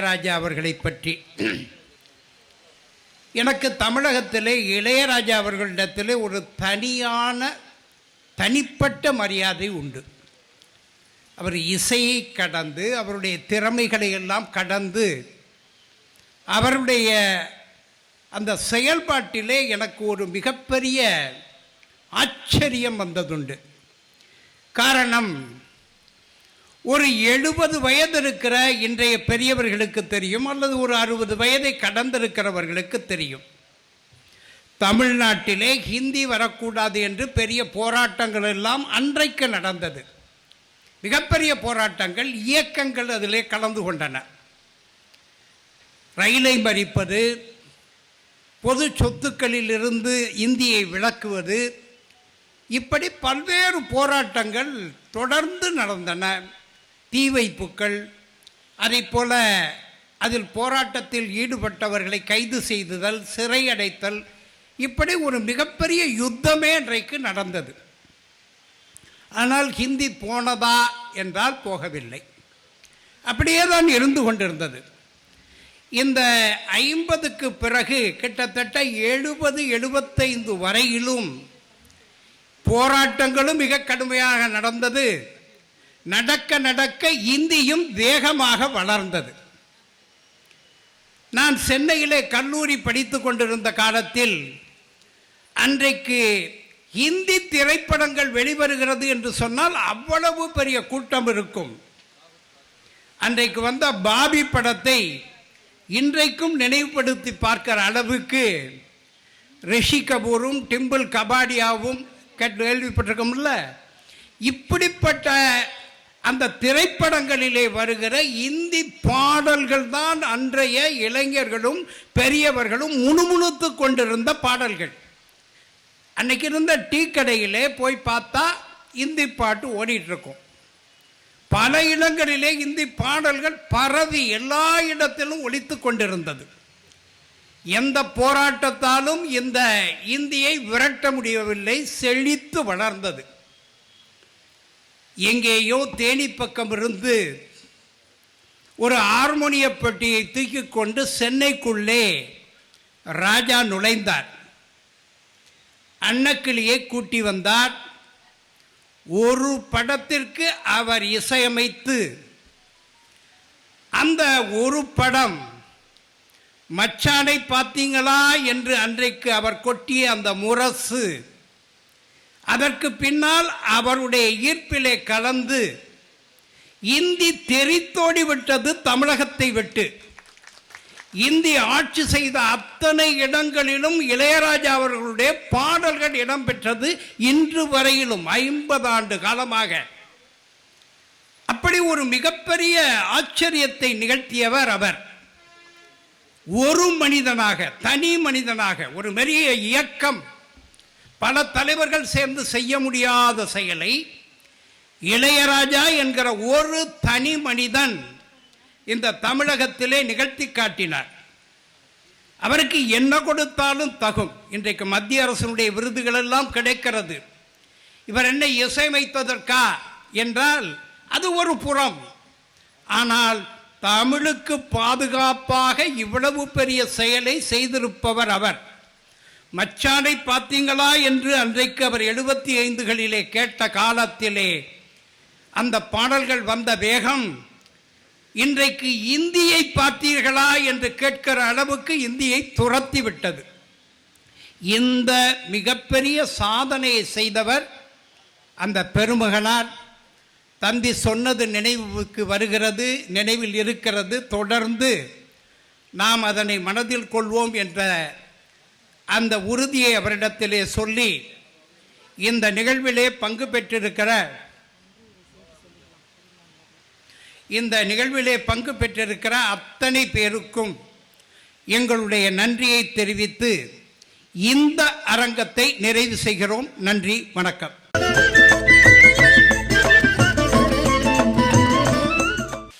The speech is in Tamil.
இளையராஜா அவர்களை பற்றி. எனக்கு தமிழகத்திலே இளையராஜா அவர்களிடத்திலே ஒரு தனியான தனிப்பட்ட மரியாதை உண்டு. அவர் இசையை கடந்து அவருடைய திறமைகளை எல்லாம் கடந்து அவருடைய அந்த செயல்பாட்டிலே எனக்கு ஒரு மிகப்பெரிய ஆச்சரியம் வந்ததுண்டு. காரணம் ஒரு எழுபது வயது இருக்கிற இன்றைய பெரியவர்களுக்கு தெரியும் அல்லது ஒரு அறுபது வயதை கடந்திருக்கிறவர்களுக்கு தெரியும். தமிழ்நாட்டிலே ஹிந்தி வரக்கூடாது என்று பெரிய போராட்டங்கள் எல்லாம் அன்றைக்கு நடந்தது. மிகப்பெரிய போராட்டங்கள் இயக்கங்கள் அதிலே கலந்து கொண்டன. ரயிலை மறிப்பது பொது சொத்துக்களில் இருந்து இந்தியை விளக்குவது இப்படி பல்வேறு போராட்டங்கள் தொடர்ந்து நடந்தன. தீ வைப்புக்கள் அதை போல அதில் போராட்டத்தில் ஈடுபட்டவர்களை கைது செய்துதல் சிறை அடைத்தல் இப்படி ஒரு மிகப்பெரிய யுத்தமே இன்றைக்கு நடந்தது. ஆனால் ஹிந்தி போனதா என்றால் போகவில்லை. அப்படியே தான் இருந்து கொண்டிருந்தது. இந்த ஐம்பதுக்கு பிறகு கிட்டத்தட்ட எழுபது எழுபத்தைந்து வரையிலும் போராட்டங்களும் மிக கடுமையாக நடந்தது. நடக்க நடக்க இந்தியும் வேகமாக வளர்ந்தது. நான் சென்னையிலே கல்லூரி படித்து கொண்டிருந்த காலத்தில் அன்றைக்கு இந்தி திரைப்படங்கள் வெளிவருகிறது என்று சொன்னால் அவ்வளவு பெரிய கூட்டம் இருக்கும். அன்றைக்கு வந்த பாபி படத்தை இன்றைக்கும் நினைவுபடுத்தி பார்க்கிற அளவுக்கு ரிஷி கபூரும் டிம்பிள் கபாடியாவும் கேட்டு கேள்விப்பட்டிருக்கோம்ல. இப்படிப்பட்ட அந்த திரைப்படங்களிலே வருகிற இந்தி பாடல்கள் தான் அன்றைய இளைஞர்களும் பெரியவர்களும் முணுமுணுத்து கொண்டிருந்த பாடல்கள். அன்னைக்கு இருந்த டீ கடையிலே போய் பார்த்தா இந்தி பாட்டு ஓடிட்டுருக்கும். பல இடங்களிலே இந்தி பாடல்கள் பரவி எல்லா இடத்திலும் ஒழித்து கொண்டிருந்தது. எந்த போராட்டத்தாலும் இந்த இந்தியை விரட்ட முடியவில்லை செழித்து வளர்ந்தது. எங்கேயோ தேனி பக்கம் இருந்து ஒரு ஹார்மோனிய பெட்டியை தூக்கி கொண்டு சென்னைக்குள்ளே ராஜா நுழைந்தார். அன்னக்கிளியை கூட்டி வந்தார். ஒரு படத்திற்கு அவர் இசையமைத்து அந்த ஒரு படம் மச்சானை பார்த்தீங்களா என்று அன்றைக்கு அவர் கொட்டிய அந்த முரசு அதற்கு பின்னால் அவருடைய ஈர்ப்பிலே கலந்து இந்தி தெரித்தோடி விட்டது தமிழகத்தை விட்டு. இந்தி ஆட்சி செய்த அத்தனை இடங்களிலும் இளையராஜா அவர்களுடைய பாடல்கள் இடம்பெற்றது இன்று வரையிலும் ஐம்பது ஆண்டு காலமாக. அப்படி ஒரு மிகப்பெரிய ஆச்சரியத்தை நிகழ்த்தியவர் அவர். ஒரு மனிதனாக தனி மனிதனாக ஒரு பெரிய இயக்கம். பல தலைவர்கள் சேர்ந்து செய்ய முடியாத செயலை இளையராஜா என்கிற ஒரு தனி மனிதன் இந்த தமிழகத்திலே நிகழ்த்தி காட்டினார். அவருக்கு என்ன கொடுத்தாலும் தகும். இன்றைக்கு மத்திய அரசினுடைய விருதுகள் எல்லாம் கிடைக்கிறது. இவர் என்ன இசையமைத்ததற்கா என்றால் அது ஒரு புறம். ஆனால் தமிழுக்கு பாதுகாப்பாக இவ்வளவு பெரிய செயலை செய்திருப்பவர் அவர். மச்சானை பார்த்தீங்களா என்று அன்றைக்கு அவர் எழுபத்தி ஐந்துகளிலே கேட்ட காலத்திலே அந்த பாடல்கள் வந்த வேகம் இன்றைக்கு இந்தியை பார்த்தீர்களா என்று கேட்கிற அளவுக்கு இந்தியை துரத்தி விட்டது இந்த மிகப்பெரிய சாதனையை செய்தவர் அந்த பெருமகனார். தந்தி சொன்னது நினைவுக்கு வருகிறது நினைவில் இருக்கிறது. தொடர்ந்து நாம் அதனை மனதில் கொள்வோம் என்ற அந்த உறுதியை அவரிடத்திலே சொல்லி இந்த நிகழ்விலே பங்கு பெற்றிருக்கிற இந்த நிகழ்விலே பங்கு பெற்றிருக்கிற அத்தனை பேருக்கும் எங்களுடைய நன்றியை தெரிவித்து இந்த அரங்கத்தை நிறைவு செய்கிறோம். நன்றி வணக்கம்.